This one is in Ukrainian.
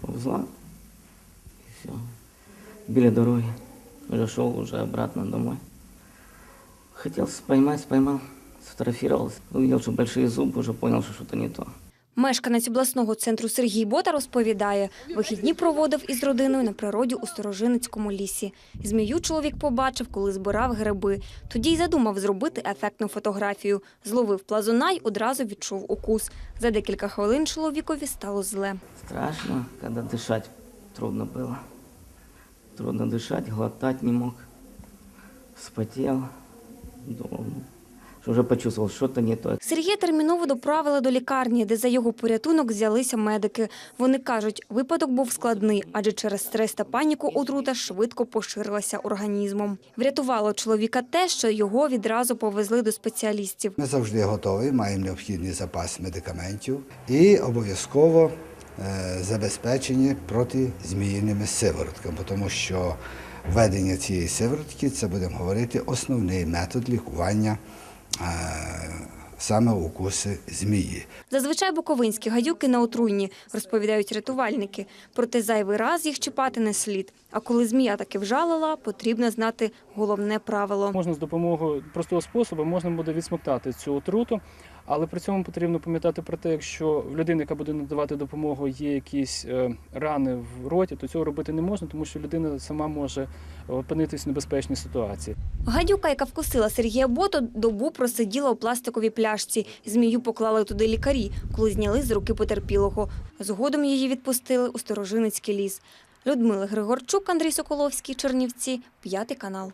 повзла. И все. Били дороги. Уже шел уже обратно домой. Хотел поймать, поймал, сфотографировался. Увидел, что большие зубы, уже понял, что что-то не то. Мешканець обласного центру Сергій Бота розповідає, вихідні проводив із родиною на природі у Сторожиницькому лісі. Змію чоловік побачив, коли збирав гриби. Тоді й задумав зробити ефектну фотографію. Зловив плазуна й одразу відчув укус. За декілька хвилин чоловікові стало зле. Страшно, когда дышать трудно было. Трудно дышать, глотать не мог. Вспотел. Думал, уже почувствовал, что-то не то. Сергія терміново доправили до лікарні, де за його порятунок взялися медики. Вони кажуть, випадок був складний, адже через стрес та паніку отрута швидко поширилася організмом. Врятувало чоловіка те, що його відразу повезли до спеціалістів. Ми завжди готові, маємо необхідний запас медикаментів і обов'язково е, забезпечені проти зміїними сиворотками, тому що введення цієї сиворотки це будемо говорити основний метод лікування саме укуси змії. Зазвичай буковинські гадюки на отруйні, розповідають рятувальники. Проте зайвий раз їх чіпати не слід. А коли змія таки вжалила, потрібно знати головне правило. Можна з допомогою простого способу можна буде відсмоктати цю отруту, але при цьому потрібно пам'ятати про те, якщо в людини, яка буде надавати допомогу, є якісь е, рани в роті, то цього робити не можна, тому що людина сама може опинитись в небезпечній ситуації. Гадюка, яка вкусила Сергія Бото, добу просиділа у пластиковій пляшці. Змію поклали туди лікарі, коли зняли з руки потерпілого. Згодом її відпустили у Сторожиницький ліс. Людмила Григорчук, Андрій Соколовський, Чернівці, п'ятий канал.